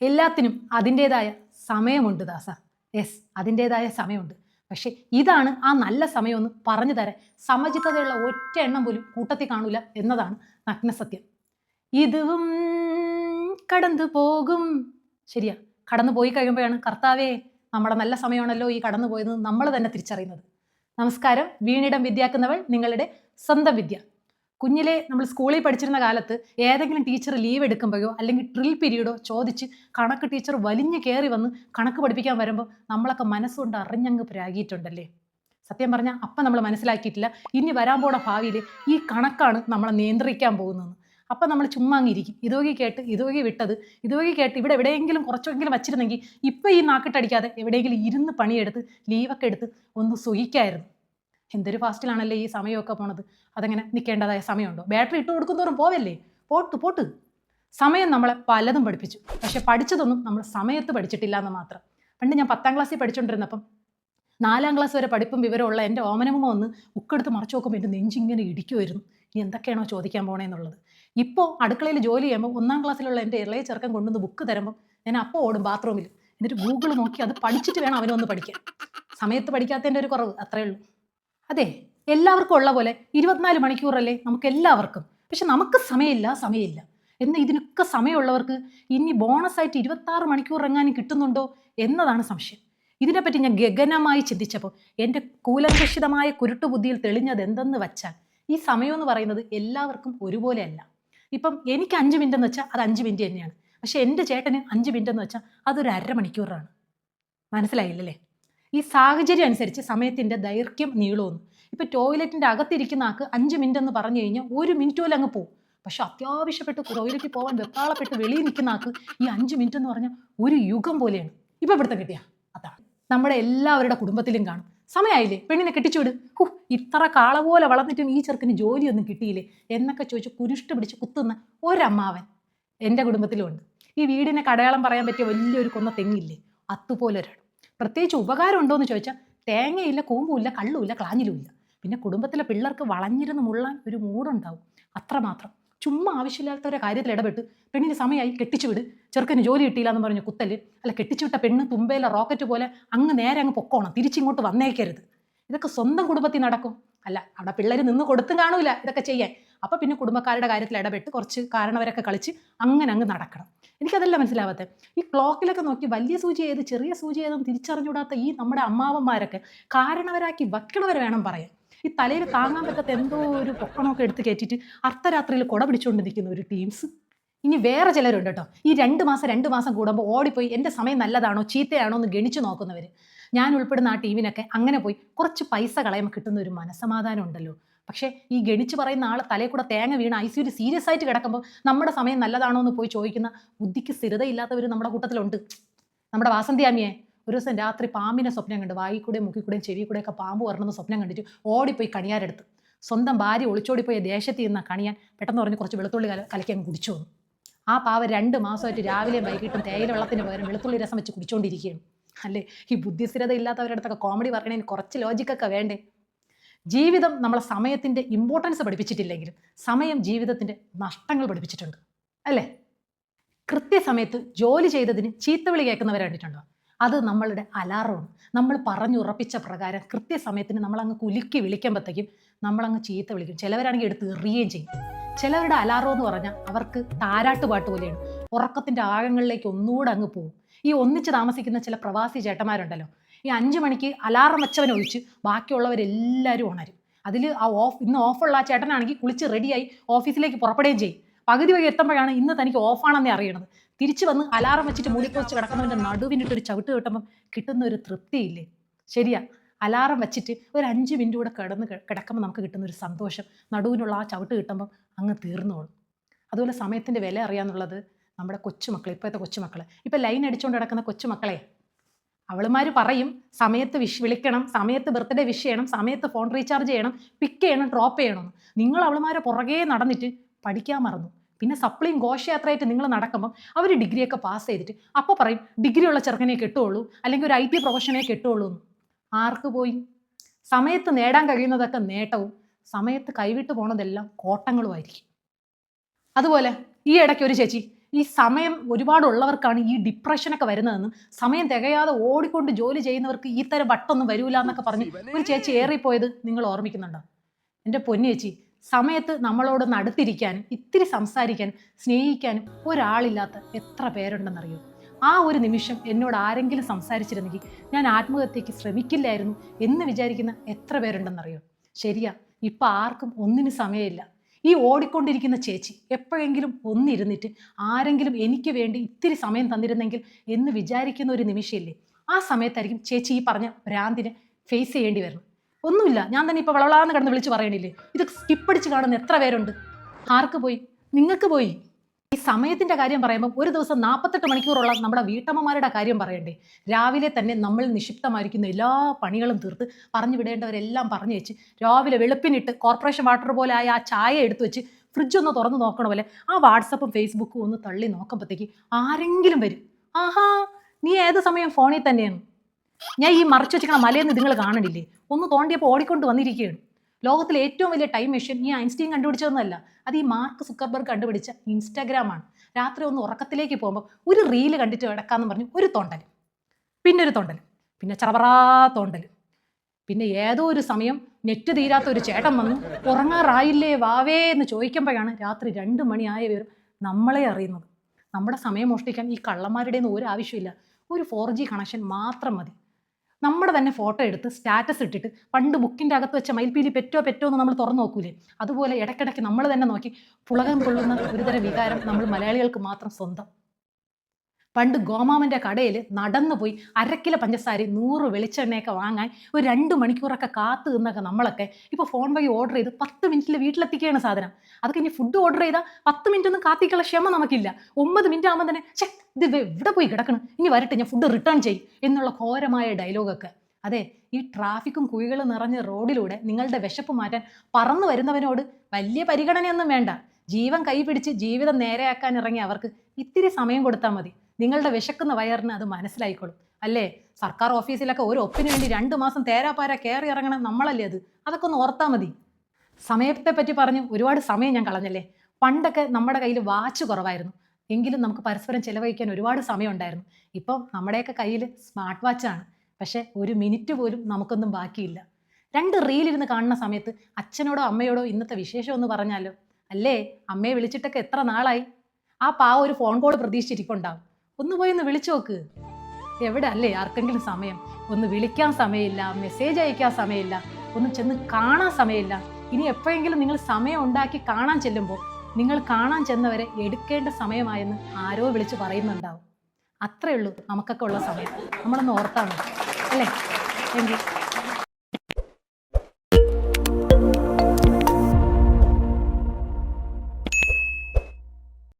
എല്ലാത്തിനും അതിന്റേതായ സമയമുണ്ട് ദാസ. യെസ് അതിന്റേതായ സമയമുണ്ട്. പക്ഷേ ഇതാണ് ആ നല്ല സമയമെന്ന് പറഞ്ഞു തരാൻ. സമചിത്തതയുള്ള ഒറ്റ എണ്ണം പോലും കൂട്ടത്തിൽ കാണൂല എന്നതാണ് നഗ്നസത്യം. ഇതും കടന്നു പോകും. ശരിയാ കടന്നു പോയി കഴിയുമ്പോഴാണ് കർത്താവേ നമ്മുടെ നല്ല സമയമാണല്ലോ ഈ കടന്നു പോയത് നമ്മൾ തന്നെ തിരിച്ചറിയുന്നത്. നമസ്കാരം. വീണിടം വിദ്യാക്കുന്നവൾ നിങ്ങളുടെ സ്വന്തം വിദ്യ. കുഞ്ഞിലെ നമ്മൾ സ്കൂളിൽ പഠിച്ചിരുന്ന കാലത്ത് ഏതെങ്കിലും ടീച്ചർ ലീവ് എടുക്കുമ്പോഴോ അല്ലെങ്കിൽ ഡ്രിൽ പീരീഡോ ചോദിച്ച് കണക്ക് ടീച്ചർ വലിഞ്ഞു കയറി വന്ന് കണക്ക് പഠിപ്പിക്കാൻ വരുമ്പോൾ നമ്മളൊക്കെ മനസ്സുകൊണ്ട് അറിഞ്ഞങ്ങ് പ്രാഗിയിട്ടുണ്ടല്ലേ സത്യം പറഞ്ഞാൽ അപ്പം നമ്മൾ മനസ്സിലാക്കിയിട്ടില്ല. ഇനി വരാൻ പോണ ഭാവിയിൽ ഈ കണക്കാണ് നമ്മളെ നിയന്ത്രിക്കാൻ പോകുന്നത്. അപ്പം നമ്മൾ ചുമ്മാ അങ്ങിരിക്കും ഇതുവഴി കേട്ട് ഇതുവഴി വിട്ടത് ഇതുവഴി കേട്ട് ഇവിടെ എവിടെയെങ്കിലും കുറച്ചെങ്കിലും വച്ചിരുന്നെങ്കിൽ ഇപ്പം ഈ നാക്കിട്ടടിക്കാതെ എവിടെയെങ്കിലും ഇരുന്ന് പണിയെടുത്ത് ലീവൊക്കെ എടുത്ത് ഒന്ന് സുഖിക്കായിരുന്നു എന്തൊരു ഫാസ്റ്റിലാണല്ലേ ഈ സമയമൊക്കെ പോണത്? അതങ്ങനെ നിൽക്കേണ്ടതായ സമയമുണ്ടോ? ബാറ്ററി ഇട്ട് കൊടുക്കുന്നതോറും പോവല്ലേ? പോട്ട് പോട്ട്. സമയം നമ്മളെ പലതും പഠിപ്പിച്ചു. പക്ഷെ പഠിച്ചതൊന്നും നമ്മൾ സമയത്ത് പഠിച്ചിട്ടില്ല എന്ന് മാത്രം. പണ്ട് ഞാൻ പത്താം ക്ലാസ്സിൽ പഠിച്ചുകൊണ്ടിരുന്നപ്പം നാലാം ക്ലാസ് വരെ പഠിപ്പും വിവരമുള്ള എന്റെ ഓമനമ്മ വന്ന് ബുക്കെടുത്ത് മറച്ചു നോക്കുമ്പോൾ എന്റെ നെഞ്ചിങ്ങനെ ഇടിക്കുമായിരുന്നു ഇനി എന്തൊക്കെയാണോ ചോദിക്കാൻ പോണേന്നുള്ളത് ഇപ്പോൾ അടുക്കളയിൽ ജോലി ചെയ്യുമ്പോൾ ഒന്നാം ക്ലാസ്സിലുള്ള എന്റെ ഇളയ ചെറുക്കൻ കൊണ്ടുവന്ന് ബുക്ക് തരുമ്പോൾ ഞാൻ അപ്പോൾ ഓടും ബാത്റൂമിൽ എന്നിട്ട് ഗൂഗിൾ നോക്കി അത് പഠിച്ചിട്ട് വേണം അവനൊന്ന് പഠിക്കാൻ. സമയത്ത് പഠിക്കാത്തതിന്റെ ഒരു കുറവ് അത്രയേ ഉള്ളൂ. അതെ എല്ലാവർക്കും ഉള്ള പോലെ ഇരുപത്തിനാല് മണിക്കൂറല്ലേ നമുക്ക് എല്ലാവർക്കും. പക്ഷെ നമുക്ക് സമയമില്ല സമയമില്ല. എന്ന് ഇതിനൊക്കെ സമയമുള്ളവർക്ക് ഇനി ബോണസായിട്ട് ഇരുപത്താറ് മണിക്കൂർ ഇറങ്ങാനും കിട്ടുന്നുണ്ടോ എന്നതാണ് സംശയം. ഇതിനെപ്പറ്റി ഞാൻ ഗഗനമായി ചിന്തിച്ചപ്പോൾ എന്റെ കൂലങ്കഷിതമായ കുരുട്ടുബുദ്ധിയിൽ തെളിഞ്ഞത് എന്തെന്ന് വച്ചാൽ ഈ സമയം എന്ന് പറയുന്നത് എല്ലാവർക്കും ഒരുപോലെയല്ല ഇപ്പം എനിക്ക് അഞ്ച് മിനിറ്റ് എന്ന് വെച്ചാൽ അത് അഞ്ച് മിനിറ്റ് തന്നെയാണ്. പക്ഷേ എന്റെ ചേട്ടന് അഞ്ച് മിനിറ്റ് എന്ന് വെച്ചാൽ അതൊരു അരമണിക്കൂറാണ്. മനസ്സിലായില്ലല്ലേ? ഈ സാഹചര്യം അനുസരിച്ച് സമയത്തിന്റെ ദൈർഘ്യം നീളുമെന്ന് ഇപ്പം ടോയ്ലറ്റിന്റെ അകത്തിരിക്കുന്ന ആൾക്ക് അഞ്ച് മിനിറ്റ് എന്ന് പറഞ്ഞു കഴിഞ്ഞാൽ ഒരു മിനിറ്റ് പോലും അങ്ങ് പോകും പക്ഷെ അത്യാവശ്യപ്പെട്ട് ടോയ്ലറ്റിൽ പോകാൻ വെപ്പാളപ്പെട്ട് വെളിയിൽ നിൽക്കുന്ന ആൾക്ക് ഈ അഞ്ച് മിനിറ്റ് എന്ന് പറഞ്ഞാൽ ഒരു യുഗം പോലെയാണ്. ഇപ്പം ഇവിടുത്തെ കിട്ടിയ. അതാണ് നമ്മുടെ എല്ലാവരുടെ കുടുംബത്തിലും കാണും. സമയമായില്ലേ പെണ്ണിനെ കെട്ടിച്ചുവിട് ഹു ഇത്ര കാള പോലെ വളർന്നിട്ടും ഈ ചെറുക്കിന് ജോലിയൊന്നും കിട്ടിയില്ലേ? എന്നൊക്കെ ചോദിച്ച് കുരിഷ്ട പിടിച്ച് കുത്തുന്ന ഒരമ്മാവൻ എന്റെ കുടുംബത്തിലുമുണ്ട് ഈ വീടിനെ കടയാളം പറയാൻ പറ്റിയ വലിയൊരു കൊന്ന തെങ്ങില്ലേ? അതുപോലെ ഒരാൾ പ്രത്യേകിച്ച് ഉപകാരം ഉണ്ടോ എന്ന് ചോദിച്ചാൽ തേങ്ങയില്ല കൂമ്പുമില്ല കള്ളുമില്ല ക്ലാഞ്ഞിലുമില്ല പിന്നെ കുടുംബത്തിലെ പിള്ളേർക്ക് വളഞ്ഞിരുന്ന് മുള്ളാൻ ഒരു മൂടുണ്ടാവും അത്രമാത്രം. ചുമ്മാ ആവശ്യമില്ലാത്തവരെ കാര്യത്തിൽ ഇടപെട്ട് പെണ്ണിന് സമയമായി കെട്ടിച്ചു വിട്. ചെറുക്കന് ജോലി കിട്ടിയില്ല എന്ന് പറഞ്ഞ് കുത്തൽ. അല്ല കെട്ടിച്ചു വിട്ട പെണ്ണ് തുമ്പയിലെ റോക്കറ്റ് പോലെ അങ്ങ് നേരെ അങ്ങ് പൊക്കോണം. തിരിച്ചിങ്ങോട്ട് വന്നേക്കരുത്. ഇതൊക്കെ സ്വന്തം കുടുംബത്തിൽ നടക്കും. അല്ല അവിടെ പിള്ളേർ നിന്ന് കൊടുത്തും കാണൂല ഇതൊക്കെ ചെയ്യാൻ. അപ്പോൾ പിന്നെ കുടുംബക്കാരുടെ കാര്യത്തിൽ ഇടപെട്ട് കുറച്ച് കാരണവരൊക്കെ കളിച്ച് അങ്ങനെ അങ്ങ് നടക്കണം. എനിക്കതല്ല മനസ്സിലാവാത്തത് ഈ ക്ലോക്കിലൊക്കെ നോക്കി വലിയ സൂചി ഏത് ചെറിയ സൂചി ഏതും തിരിച്ചറിഞ്ഞൂടാത്ത ഈ നമ്മുടെ അമ്മാവന്മാരൊക്കെ കാരണവരാക്കി വയ്ക്കണവർ വേണം പറയാൻ. ഈ തലയിൽ താങ്ങാൻ പറ്റാത്ത എന്തോ ഒരു പൊക്കണമൊക്കെ എടുത്ത് കയറ്റിയിട്ട് അർദ്ധരാത്രിയിൽ കുട പിടിച്ചുകൊണ്ട് നിൽക്കുന്ന ഒരു ടീംസ്. ഇനി വേറെ ചിലരുണ്ട് കേട്ടോ. ഈ രണ്ട് മാസം രണ്ട് മാസം കൂടുമ്പോൾ ഓടിപ്പോയി എന്റെ സമയം നല്ലതാണോ ചീത്തയാണോ എന്ന് ഗണിച്ചു നോക്കുന്നവർ ഞാൻ ഉൾപ്പെടുന്ന ആ ടീമിനൊക്കെ അങ്ങനെ പോയി കുറച്ച് പൈസ കളയുമ്പോൾ കിട്ടുന്ന ഒരു മനസ്സമാധാനം ഉണ്ടല്ലോ. പക്ഷേ ഈ ഗണിച്ച് പറയുന്ന ആൾ തലയിൽ കൂടെ തേങ്ങ വീണ് ഐ സിയിൽ സീരിയസ് ആയിട്ട് കിടക്കുമ്പോൾ നമ്മുടെ സമയം നല്ലതാണോ എന്ന് പോയി ചോദിക്കുന്ന ബുദ്ധിക്ക് സ്ഥിരതയില്ലാത്തവർ നമ്മുടെ കൂട്ടത്തിലുണ്ട്. നമ്മുടെ വാസന്തി അമ്മിയെ ഒരു ദിവസം രാത്രി പാമ്പിനെ സ്വപ്നം കണ്ട്. വായിക്കൂടെയും മുക്കിക്കൂടെയും മുക്കി ഒക്കെ ചെവി കൂടെയൊക്കെ പാമ്പ് വരണമെന്ന് സ്വപ്നം കണ്ടിട്ട് ഓടിപ്പോയി കണിയാരെടുത്ത്. സ്വന്തം ഭാര്യ ഒളിച്ചോടിപ്പോയി ദേശത്ത് നിന്ന കണിയാൻ പെട്ടെന്ന് പറഞ്ഞ് കുറച്ച് വെളുത്തുള്ളി കല കലക്കി അങ്ങ് കുടിച്ചു. വന്നു ആ പാവ രണ്ട് മാസമായിട്ട് രാവിലെ വൈകിട്ടും തേയില വെള്ളത്തിന് പകരം വെളുത്തുള്ളി രസം വെച്ച് കുടിച്ചുകൊണ്ടിരിക്കുകയാണ് അല്ലേ? ഈ ബുദ്ധിസ്ഥിരത ഇല്ലാത്തവരുടെ അടുത്തൊക്കെ കോമഡി പറയണതിന് കുറച്ച് ലോജിക്കൊക്കെ വേണ്ടേ? ജീവിതം നമ്മളെ സമയത്തിന്റെ ഇമ്പോർട്ടൻസ് പഠിപ്പിച്ചിട്ടില്ലെങ്കിലും സമയം ജീവിതത്തിന്റെ നഷ്ടങ്ങൾ പഠിപ്പിച്ചിട്ടുണ്ട്. അല്ലേ? കൃത്യസമയത്ത് ജോലി ചെയ്തതിന് ചീത്തവിളി കേൾക്കുന്നവരെ കണ്ടിട്ടുണ്ടോ? അത് നമ്മളുടെ അലാറമാണ് നമ്മൾ പറഞ്ഞു ഉറപ്പിച്ച പ്രകാരം കൃത്യസമയത്തിന് നമ്മളങ്ങ് കുലുക്കി വിളിക്കുമ്പോഴത്തേക്കും നമ്മളങ്ങ് ചീത്ത വിളിക്കും. ചിലവരാണെങ്കിൽ എടുത്ത് എറിയുകയും ചെയ്യും. ചിലവരുടെ അലാറം എന്ന് പറഞ്ഞാൽ അവർക്ക് താരാട്ട് പാട്ട് പോലെയാണ്. ഉറക്കത്തിന്റെ ആഴങ്ങളിലേക്ക് ഒന്നുകൂടെ അങ്ങ് പോകും. ഈ ഒന്നിച്ച് താമസിക്കുന്ന ചില പ്രവാസി ചേട്ടന്മാരുണ്ടല്ലോ. ഈ അഞ്ച് മണിക്ക് അലാറം വെച്ചവനെ ഒഴിച്ച് ബാക്കിയുള്ളവരെല്ലാവരും ഉണരും. അതിൽ ആ ഓഫ് ഇന്ന് ഓഫുള്ള ആ ചേട്ടനാണെങ്കിൽ കുളിച്ച് റെഡിയായി ഓഫീസിലേക്ക് പുറപ്പെടുകയും ചെയ്യും. പകുതി വഴി എത്തുമ്പോഴാണ് ഇന്ന് തനിക്ക് ഓഫാണെന്നേ അറിയണത്. തിരിച്ചു വന്ന് അലാറം വെച്ചിട്ട് മൂളിപ്പൊച്ച് കിടക്കുന്നവന്റെ നടുവിനിട്ടൊരു ചവിട്ട് കിട്ടുമ്പം കിട്ടുന്ന ഒരു തൃപ്തിയില്ലേ? ശരിയാ. അലാറം വെച്ചിട്ട് ഒരു അഞ്ച് മിനിറ്റ് കൂടെ കിടന്ന് കിടക്കുമ്പോൾ നമുക്ക് കിട്ടുന്ന ഒരു സന്തോഷം. നടുവിനുള്ള ആ ചവിട്ട് കിട്ടുമ്പം അങ്ങ് തീർന്നോളും. അതുപോലെ സമയത്തിന്റെ വില അറിയാന്നുള്ളത് നമ്മുടെ കൊച്ചുമക്കൾ ഇപ്പോഴത്തെ കൊച്ചുമക്കൾ ഇപ്പം ലൈൻ അടിച്ചുകൊണ്ട് കിടക്കുന്ന കൊച്ചുമക്കളെ അവളുമാർ പറയും സമയത്ത് വിഷ് വിളിക്കണം സമയത്ത് ബർത്ത്ഡേ വിഷ് ചെയ്യണം സമയത്ത് ഫോൺ റീചാർജ് ചെയ്യണം പിക്ക് ചെയ്യണം ഡ്രോപ്പ് ചെയ്യണം. നിങ്ങൾ അവളുമാരെ പുറകെ നടന്നിട്ട് പഠിക്കാൻ മറന്നു. പിന്നെ സപ്ലിയും ഘോഷയാത്രയായിട്ട് നിങ്ങൾ നടക്കുമ്പം അവർ ഡിഗ്രിയൊക്കെ പാസ് ചെയ്തിട്ട് അപ്പോൾ പറയും ഡിഗ്രി ഉള്ള ചെറുക്കനെ കെട്ടുള്ളൂ അല്ലെങ്കിൽ ഒരു ഐ ടി പ്രൊഫഷനെ കെട്ടുള്ളൂ എന്ന്. ആർക്ക് പോയി? സമയത്ത് നേടാൻ കഴിയുന്നതൊക്കെ നേട്ടവും സമയത്ത് കൈവിട്ട് പോണതെല്ലാം കോട്ടങ്ങളുമായിരിക്കും. അതുപോലെ ഈ ഇടയ്ക്ക് ഒരു ചേച്ചി ഈ സമയം ഒരുപാടുള്ളവർക്കാണ് ഈ ഡിപ്രഷനൊക്കെ വരുന്നതെന്നും സമയം തികയാതെ ഓടിക്കൊണ്ട് ജോലി ചെയ്യുന്നവർക്ക് ഈ തരം വട്ടൊന്നും വരൂല എന്നൊക്കെ പറഞ്ഞ് ഒരു ചേച്ചി ഏറിപ്പോയത് നിങ്ങൾ ഓർമ്മിക്കുന്നുണ്ടോ? എന്റെ പൊന്നു ചേച്ചി സമയത്ത് നമ്മളോടൊന്ന് അടുത്തിരിക്കാനും ഇത്തിരി സംസാരിക്കാനും സ്നേഹിക്കാനും ഒരാളില്ലാത്ത എത്ര പേരുണ്ടെന്നറിയോ? ആ ഒരു നിമിഷം എന്നോട് ആരെങ്കിലും സംസാരിച്ചിരുന്നെങ്കിൽ ഞാൻ ആത്മഹത്യക്ക് ശ്രമിക്കില്ലായിരുന്നു എന്ന് വിചാരിക്കുന്ന എത്ര പേരുണ്ടെന്നറിയോ? ശരിയാ ഇപ്പം ആർക്കും ഒന്നിനും സമയമില്ല. ഈ ഓടിക്കൊണ്ടിരിക്കുന്ന ചേച്ചി എപ്പോഴെങ്കിലും ഒന്നിരുന്നിട്ട് ആരെങ്കിലും എനിക്ക് വേണ്ടി ഇത്തിരി സമയം തന്നിരുന്നെങ്കിൽ എന്ന് വിചാരിക്കുന്ന ഒരു നിമിഷമില്ലേ ആ സമയത്തായിരിക്കും ചേച്ചി ഈ പറഞ്ഞ ഭ്രാന്തിനെ ഫേസ് ചെയ്യേണ്ടി വരുന്നത്. ഒന്നുമില്ല ഞാൻ തന്നെ ഇപ്പോൾ വളവളാന്ന് കിടന്ന് വിളിച്ച് പറയണില്ലേ? ഇത് സ്കിപ്പടിച്ച് കാണുന്ന എത്ര പേരുണ്ട്? ആർക്ക് പോയി? നിങ്ങൾക്ക് പോയി? ഈ സമയത്തിന്റെ കാര്യം പറയുമ്പോൾ ഒരു ദിവസം നാൽപ്പത്തെട്ട് മണിക്കൂറുള്ള നമ്മുടെ വീട്ടമ്മമാരുടെ കാര്യം പറയണ്ടേ? രാവിലെ തന്നെ നമ്മൾ നിക്ഷിപ്തമായിരിക്കുന്ന എല്ലാ പണികളും തീർത്ത് പറഞ്ഞു വിടേണ്ടവരെല്ലാം പറഞ്ഞു വെച്ച് രാവിലെ വെളുപ്പിനിട്ട് കോർപ്പറേഷൻ വാട്ടർ പോലെ ആയ ആ ചായ എടുത്തു വെച്ച് ഫ്രിഡ്ജ് ഒന്ന് തുറന്ന് നോക്കണ പോലെ ആ വാട്സപ്പും ഫേസ്ബുക്കും ഒന്ന് തള്ളി നോക്കുമ്പോഴത്തേക്ക് ആരെങ്കിലും വരും. ആഹാ നീ ഏത് സമയം ഫോണിൽ തന്നെയാണ്? ഞാൻ ഈ മറച്ചു വെച്ചിരിക്കണ മലയെന്ന് നിങ്ങൾ കാണണില്ലേ ഒന്ന് തോണ്ടിയപ്പോൾ ഓടിക്കൊണ്ട് വന്നിരിക്കുകയാണ്. ലോകത്തിലെ ഏറ്റവും വലിയ ടൈം മെഷീൻ ഈ ഐൻസ്റ്റീൻ കണ്ടുപിടിച്ചതൊന്നുമല്ല. അത് ഈ മാർക്ക് സുക്കർബർഗ് കണ്ടുപിടിച്ച ഇൻസ്റ്റാഗ്രാമാണ്. രാത്രി ഒന്ന് ഉറക്കത്തിലേക്ക് പോകുമ്പോൾ ഒരു റീൽ കണ്ടിട്ട് കിടക്കാന്ന് പറഞ്ഞു ഒരു തൊണ്ടൽ പിന്നെ ഒരു തൊണ്ടൽ പിന്നെ ചറപറാ തൊണ്ടൽ പിന്നെ ഏതോ ഒരു സമയം നെറ്റ് തീരാത്ത ഒരു ചേട്ടൻ വന്നു. ഉറങ്ങാറായില്ലേ വാവേ എന്ന് ചോദിക്കുമ്പോഴാണ് രാത്രി രണ്ട് മണിയായ വിവരം നമ്മളെ അറിയുന്നത്. നമ്മുടെ സമയം മോഷ്ടിക്കാൻ ഈ കള്ളന്മാരുടെ ഒന്നും ഒരു ആവശ്യമില്ല. ഒരു ഫോർ ജി കണക്ഷൻ മാത്രം മതി. നമ്മുടെ തന്നെ ഫോട്ടോ എടുത്ത് സ്റ്റാറ്റസ് ഇട്ടിട്ട് പണ്ട് ബുക്കിന്റെ അകത്ത് വെച്ച മയിൽപ്പീലി പെറ്റോ പെറ്റോ എന്ന് നമ്മൾ തുറന്നു നോക്കൂലേ? അതുപോലെ ഇടയ്ക്കിടയ്ക്ക് നമ്മൾ തന്നെ നോക്കി പുളകം കൊള്ളുന്ന ഒരുതരം വികാരം നമ്മൾ മലയാളികൾക്ക് മാത്രം സ്വന്തം. പണ്ട് ഗോമാമന്റെ കടയിൽ നടന്നു പോയി അരക്കില പഞ്ചസാര നൂറ് വെളിച്ചെണ്ണയൊക്കെ വാങ്ങാൻ ഒരു രണ്ട് മണിക്കൂറൊക്കെ കാത്തു നിന്നൊക്കെ നമ്മളൊക്കെ ഇപ്പോൾ ഫോൺ വഴി ഓർഡർ ചെയ്ത് പത്ത് മിനിറ്റിൽ വീട്ടിലെത്തിക്കുകയാണ് സാധനം. അതൊക്കെ ഇനി ഫുഡ് ഓർഡർ ചെയ്താൽ പത്ത് മിനിറ്റ് ഒന്നും കാത്തിക്കുള്ള ക്ഷമ നമുക്കില്ല. ഒമ്പത് മിനിറ്റ് ആകുമ്പോൾ തന്നെ ചെ ഇത് എവിടെ പോയി കിടക്കണം. ഇനി വരട്ടെ ഞാൻ ഫുഡ് റിട്ടേൺ ചെയ്യും എന്നുള്ള ഘോരമായ ഡയലോഗൊക്കെ അതെ ഈ ട്രാഫിക്കും കുഴികളും നിറഞ്ഞ റോഡിലൂടെ നിങ്ങളുടെ വിശപ്പ് മാറ്റാൻ പറന്നു വരുന്നവനോട് വലിയ പരിഗണനയൊന്നും വേണ്ട. ജീവൻ കൈപിടിച്ച് ജീവിതം നേരെയാക്കാൻ ഇറങ്ങിയ അവർക്ക് ഇത്തിരി സമയം കൊടുത്താൽ മതി. നിങ്ങളുടെ വിശക്കുന്ന വയറിന് അത് മനസ്സിലായിക്കോളും. അല്ലേ? സർക്കാർ ഓഫീസിലൊക്കെ ഒരു ഒപ്പിന് വേണ്ടി രണ്ട് മാസം തേരാപാര കയറി ഇറങ്ങണം നമ്മളല്ലേ അത്? അതൊക്കെ ഒന്ന് ഓർത്താൽ മതി. സമയത്തെ പറ്റി പറഞ്ഞ് ഒരുപാട് സമയം ഞാൻ കളഞ്ഞല്ലേ? പണ്ടൊക്കെ നമ്മുടെ കയ്യിൽ വാച്ച് കുറവായിരുന്നു. എങ്കിലും നമുക്ക് പരസ്പരം ചിലവഴിക്കാൻ ഒരുപാട് സമയം ഉണ്ടായിരുന്നു ഇപ്പം നമ്മുടെയൊക്കെ കയ്യിൽ സ്മാർട്ട് വാച്ചാണ്. പക്ഷേ ഒരു മിനിറ്റ് പോലും നമുക്കൊന്നും ബാക്കിയില്ല. രണ്ട് റീലിരുന്ന് കാണുന്ന സമയത്ത് അച്ഛനോടോ അമ്മയോടോ ഇന്നത്തെ വിശേഷം ഒന്ന് പറഞ്ഞാലോ? അല്ലേ? അമ്മയെ വിളിച്ചിട്ടൊക്കെ എത്ര നാളായി? ആ പാവ ഒരു ഫോൺ കോൾ പ്രതീക്ഷിച്ചിരിപ്പുണ്ടാവും. ഒന്ന് പോയി ഒന്ന് വിളിച്ചു നോക്ക്. എവിടെ അല്ലേ ആർക്കെങ്കിലും സമയം? ഒന്ന് വിളിക്കാൻ സമയമില്ല മെസ്സേജ് അയക്കാൻ സമയമില്ല ഒന്ന് ചെന്ന് കാണാൻ സമയമില്ല. ഇനി എപ്പോഴെങ്കിലും നിങ്ങൾ സമയം ഉണ്ടാക്കി കാണാൻ ചെല്ലുമ്പോൾ നിങ്ങൾ കാണാൻ ചെന്നവരെ എടുക്കേണ്ട സമയമായെന്ന് ആരോ വിളിച്ച് പറയുന്നുണ്ടാവും. അത്രേ ഉള്ളൂ നമുക്കൊക്കെ ഉള്ള സമയം. നമ്മളൊന്ന് ഓർത്താണ് അല്ലേ? എങ്കിൽ